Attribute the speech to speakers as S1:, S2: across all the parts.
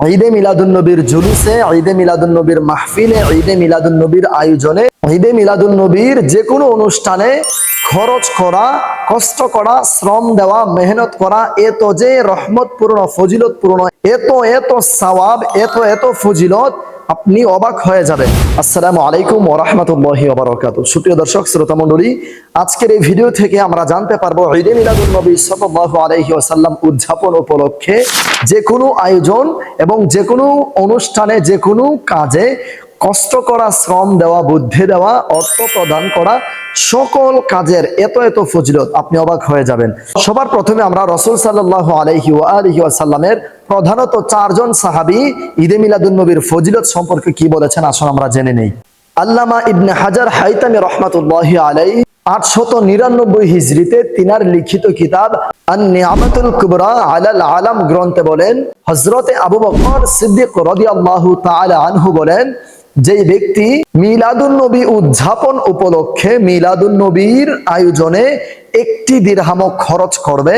S1: ঈদে মিলাদুন্নবীর জুলুসে, ঈদে মিলাদুন্নবীর মাহফিলে, ঈদে মিলাদুন্নবীর আয়োজনে। ঈদে মিলাদুন্নবীর যে কোনো অনুষ্ঠানে খরচ করা, কষ্ট করা, শ্রম দেওয়া, মেহনত করা, এত যে রহমত পূর্ণ ফজিলত পূর্ণ এত এত সওয়াব, এত এত ফজিলত আপনি অবাক হয়ে যাবেন। আসসালামু আলাইকুম ওরহমতুল্লাহি ওবরাকাতু সুপ্রিয় দর্শক, শ্রোতা মণ্ডলী, আজকের এই ভিডিও থেকে আমরা জানতে পারব ঈদে মিলাদুল নবী সাল্লাল্লাহু আলাইহি ওয়াসাল্লাম উদযাপন উপলক্ষে যে কোনো আয়োজন এবং যে কোনো অনুষ্ঠানে যে কোনো কাজে কষ্ট করা, শ্রম দেওয়া, বুদ্ধি দেওয়া, অর্থ প্রদান করা সকল কাজের এত এত ফজিলত। আপনি অবাক হয়ে যাবেন। সবার প্রথমে আমরা রসুল সাল্লাহ আলহি আলহি আসাল্লামের প্রধানত চারজন সাহাবি ঈদে মিলাদুল নবীর ফজিলত সম্পর্কে কি বলেছেন আসুন আমরা জেনে নেই। আল্লামা ইবনে হাজার হাইতামি রহমাতুল্লাহ আলাই আটশত নিরানব্বই হিজড়িতে তিনার লিখিত কিতাব কুবরা আলাল গ্রন্থে বলেন হজরতে আবু বকর সিদ্দিক রাদিয়াল্লাহু তাআলা আনহু বলেন যে ব্যক্তি মিলাদুন নবী উদযাপন উপলক্ষে মিলাদুন নবীর আয়োজনে একটি দিরহাম খরচ করবে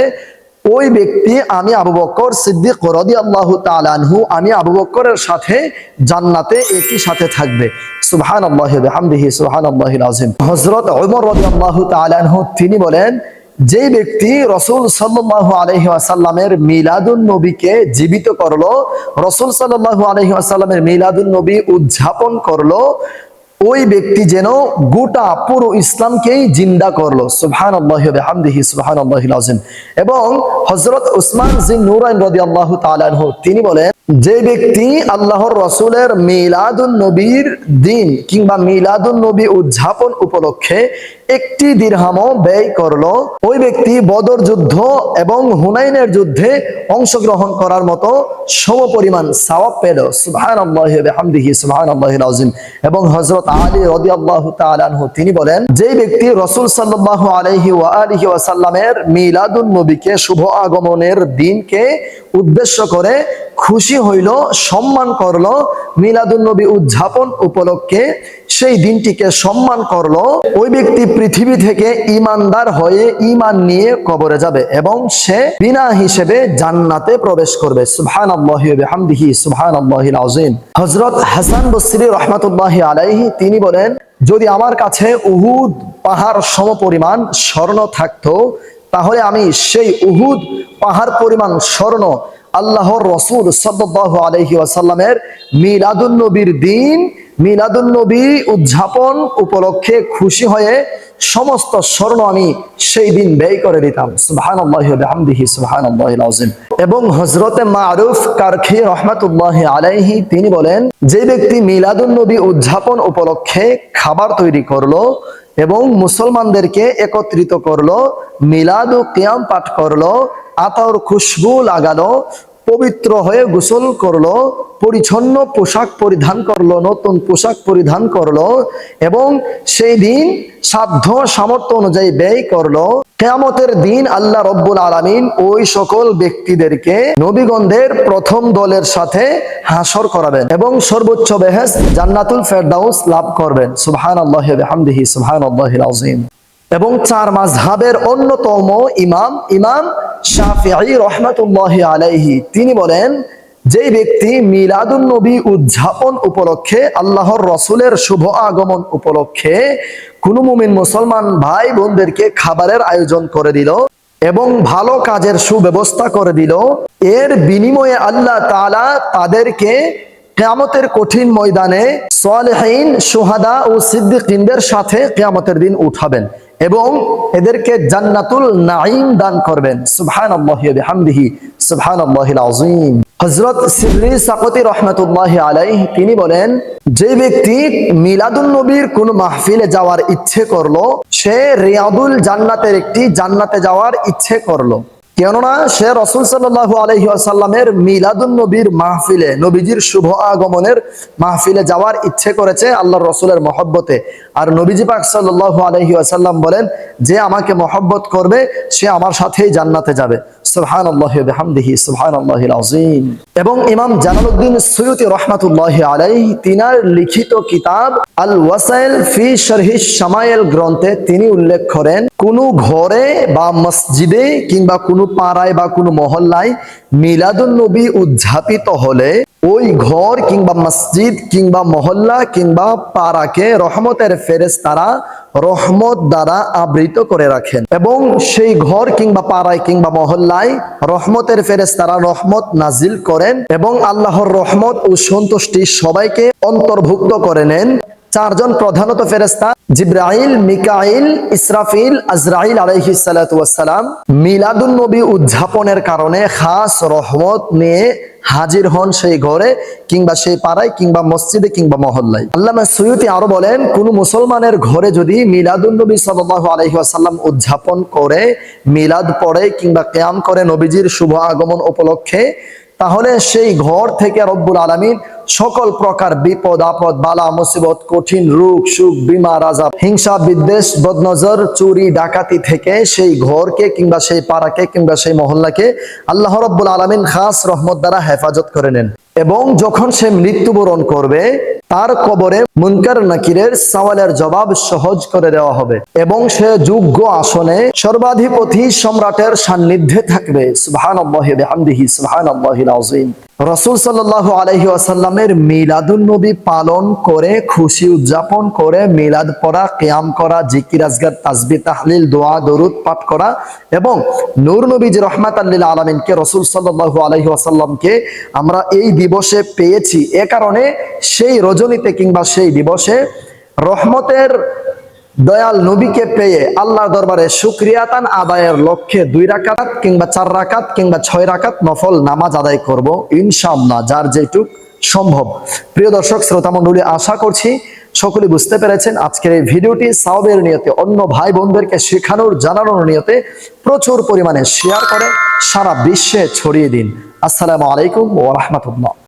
S1: ওই ব্যক্তি আমি আবু বকর সিদ্দিক রাদিয়াল্লাহু তাআলা আনহু, আমি আবু বকরের সাথে জান্নাতে একই সাথে থাকবে। সুবহানাল্লাহি ওয়া বিহামদিহি, সুবহানাল্লাহিল আযীম। হযরত ওমর রাদিয়াল্লাহু তাআলা আনহু, তিনি বলেন যে ব্যক্তি রসুল সাল্লাল্লাহু আলাইহি ওয়াসাল্লামের মিলাদুন নবীকে জীবিত করল, রসুল সাল্লাল্লাহু আলাইহি আসাল্লামের মিলাদুন নবী উদযাপন করল ওই ব্যক্তি যেন গোটা পুরো ইসলামকেই জিন্দা করল। সুবহানাল্লাহিল আযীম। এবং হযরত উসমান নূরাইন তাআলা আনহু, তিনি বলেন, যে ব্যক্তি আল্লাহর রসুলের নবীর দিন কিংবা নবী উদযাপন উপলক্ষে একটি দিরহামও ব্যয় করল, ওই ব্যক্তি বদর যুদ্ধ এবং হুনাইনের যুদ্ধে অংশগ্রহণ করার মতো সম পরিমাণ সাওয়াব পেল। সুবহানাল্লাহি ওয়া বিহামদিহি, সুবহানাল্লাহিল আযীম। এবং হযরত আলী রদি আল্লাহ তালানহু তিনি বলেন যে ব্যক্তি রসুল সাল্লাহ আলহি ওয়া আলিহি ওয়াসাল্লামের মিলাদুন নবীকে শুভ আগমনের দিনকে উদ্দেশ্য করে খুশি হইল, সম্মান করল, মিলাদুন নবী উদযাপন উপলক্ষে সেই দিনটিকে সম্মান করল। ওই ব্যক্তি পৃথিবী থেকে ইমানদার হয়ে ইমান নিয়ে কবরে যাবে এবং সে বিনা হিসেবে জান্নাতে প্রবেশ করবে। সুবহানাল্লাহি ওয়া বিহামদিহি, সুবহানাল্লাহিল আযীম। হযরত হাসান বসরি রাহমাতুল্লাহি আলাইহি, তিনি বলেন, যদি আমার কাছে উহুদ পাহাড় সমপরিমাণ স্বর্ণ থাকতো, তাহলে আমি সেই উহুদ পাহাড় পরিমাণ স্বর্ণ আল্লাহর রসুল সাল্লাহ আলহি আসাল্লামের মিলাদুন নবীর দিন, মিলাদুন নবী উদযাপন উপলক্ষে খুশি হয়ে সমস্ত স্বর্ণ আমি সেই দিন ব্যয় করে দিতাম। সুবহান আল্লাহি সুবহান আল্লাহিম এবং হজরতে মারুফ কারখি রহমাতুল্লাহ আলাইহি, তিনি বলেন যে ব্যক্তি মিলাদুন নবী উদযাপন উপলক্ষে খাবার তৈরি করল এবং মুসলমানদেরকে একত্রিত করল, মিলাদ ও কিয়াম পাঠ করল আতার খুশবু লাগালো পবিত্র হয়ে গোসল করল, পরিচ্ছন্ন পোশাক পরিধান করল, নতুন পোশাক পরিধান করল এবং সেই দিন সাধ্য সামর্থ্য অনুযায়ী ব্যয় করল। কেয়ামতের দিন আল্লাহ রব্বুল আলমিন ওই সকল ব্যক্তিদেরকে নবীগন্ধের প্রথম দলের সাথে হাসর করাবেন এবং সর্বোচ্চ বেহেস জান্নাতুল ফেরদাউস লাভ করবেন। সুবহান আল্লাহ সুবহান আল্লাহ এবং চার মাঝহাবের অন্যতম ইমাম ইমাম শাফিঈ রহমাতুল্লাহ আলাইহি। তিনি বলেন যে ব্যক্তি মিলাদুন নবী উদযাপন উপলক্ষে, আল্লাহর রসুলের শুভ আগমন উপলক্ষে কোনো মুমিন মুসলমান ভাই বোনদেরকে খাবারের আয়োজন করে দিল এবং ভালো কাজের সুব্যবস্থা করে দিল, এর বিনিময়ে আল্লাহ তাআলা তাদেরকে কেয়ামতের কঠিন ময়দানে সোয়ালেহীন সোহাদা ও সিদ্দিকিনদের সাথে কেয়ামতের দিন উঠাবেন। এবং এদেরকে জান্নাতুল নাইম দান করবেন। সুবহান আল্লাহামদিহি সুবহান আজিম হজরত সিদ্রি সাকতি রহমতুল্লাহ আলাই তিনি বলেন, যে ব্যক্তি মিলাদুল নবীর কোন মাহফিলে যাওয়ার ইচ্ছে করল, সে রিয়াদুল জান্নাতের একটি জান্নাতে যাওয়ার ইচ্ছে করল। কেননা সে রসুল সাল্লাহ আলহি আসাল্লামের মিলাদুন নবীর মাহফিলে, নবীজির শুভ আগমনের মাহফিলে যাওয়ার ইচ্ছে করেছে আল্লাহ রসুলের মহব্বতে। আর নবীজি পাক সাল্লাহ আলহি আসাল্লাম বলেন, যে আমাকে মহব্বত করবে, সে আমার সাথেই জান্নাতে যাবে। সুবহান আল্লাহ হামদিহি সুবহান আল্লাহ আজিম এবং ইমাম জালালউদ্দিন সৈয়দ রহমাতুল্লাহ আলাই তিনার লিখিত কিতাব আল ওয়াসাইল ফি শরহি শামাইল গ্রন্থে তিনি উল্লেখ করেন কোনো ঘরে বা মসজিদে কিংবা কোনো পাড়ায় বা কোনো মহল্লায় মিলাদুন নবী উদযাপিত হলে ওই ঘর কিংবা মসজিদ কিংবা মহল্লা কিংবা পাড়াকে রহমতের ফেরেস তারা রহমত দ্বারা আবৃত করে রাখেন। এবং সেই ঘর কিংবা পাড়ায় কিংবা মহল্লায় রহমতের ফেরেস তারা রহমত নাজিল করেন এবং আল্লাহর রহমত ও সন্তুষ্টি সবাইকে অন্তর্ভুক্ত করে নেন। চারজন প্রধানত ফেরেস্তা জিব্রাইল, মিকাইল, ইসরাফিল, আজরাইল আলাইহি সালাম মিলাদুন নবী উদযাপনের কারণে খাস রহমত নিয়ে হাজির হন সেই ঘরে কিংবা সেই পাড়ায় কিংবা মসজিদে কিংবা মহল্লায়। আল্লামা সৈয়দি আরও বলেন, কোন মুসলমানের ঘরে যদি মিলাদুন নবী সাল্লাল্লাহু আলাইহি ওয়াসাল্লাম উদযাপন করে, মিলাদ পড়ে কিংবা কেয়াম করে নবীজির শুভ আগমন উপলক্ষে তাহলে সেই ঘর থেকে রব্বুল আলমিন সকল প্রকার বিপদ, আপদ, বালা, মুসিবত, কঠিন রোগ, সুখ বিমা রাজা হিংসা, বিদ্বেষ, বদনজর, চুরি, ডাকাতি থেকে সেই ঘরকে কিংবা সেই পাড়াকে কিংবা সেই মহল্লাকে আল্লাহ রব্বুল আলমিন খাস রহমত দ্বারা হেফাজত করে নেন। এবং যখন সে মৃত্যুবরণ করবে, তার কবরে মুনকার নাকিরের সওয়ালের জবাব সহজ করে দেওয়া হবে এবং সে যোগ্য আসনে সর্বাধিপতি সম্রাটের সান্নিধ্যে থাকবে। সুবহান বিহামদিহি সুবহান আল্লাহিল রসুল সাল্লাহ আলহি আসাল্লামের মিলাদুল নবী পালন করে, খুশি উদযাপন করে, মিলাদ পড়া, কেয়াম করা, জিকির, আজগার তাজবি তাহলিল, দোয়া, দরুদ পাঠ করা এবং নূর নবী যে রহমাত আল্লিল আলমিনকে, রসুল সাল্লাহ আলহি আসাল্লামকে আমরা এই দিবসে পেয়েছি। এ কারণে সেই রজনীতে কিংবা সেই দিবসে রহমতের দয়াল নবীকে পেয়ে আল্লাহ দরবারে সুক্রিয়াতান আদায়ের লক্ষ্যে দুই রাকাত কিংবা চার রাকাত কিংবা ছয় রাকাত নফল নামাজ আদায় করব ইনশাআল্লাহ, যার যেটুক সম্ভব। প্রিয় দর্শক শ্রোতা মণ্ডলী আশা করছি সকলে বুঝতে পেরেছেন আজকের এই ভিডিওটি সাউবের নিয়তে অন্য ভাই বোনদেরকে শেখানোর, জানানোর নিয়তে প্রচুর পরিমাণে শেয়ার করে সারা বিশ্বে ছড়িয়ে দিন। আসসালামু আলাইকুম ওয়া রাহমাতুল্লাহ।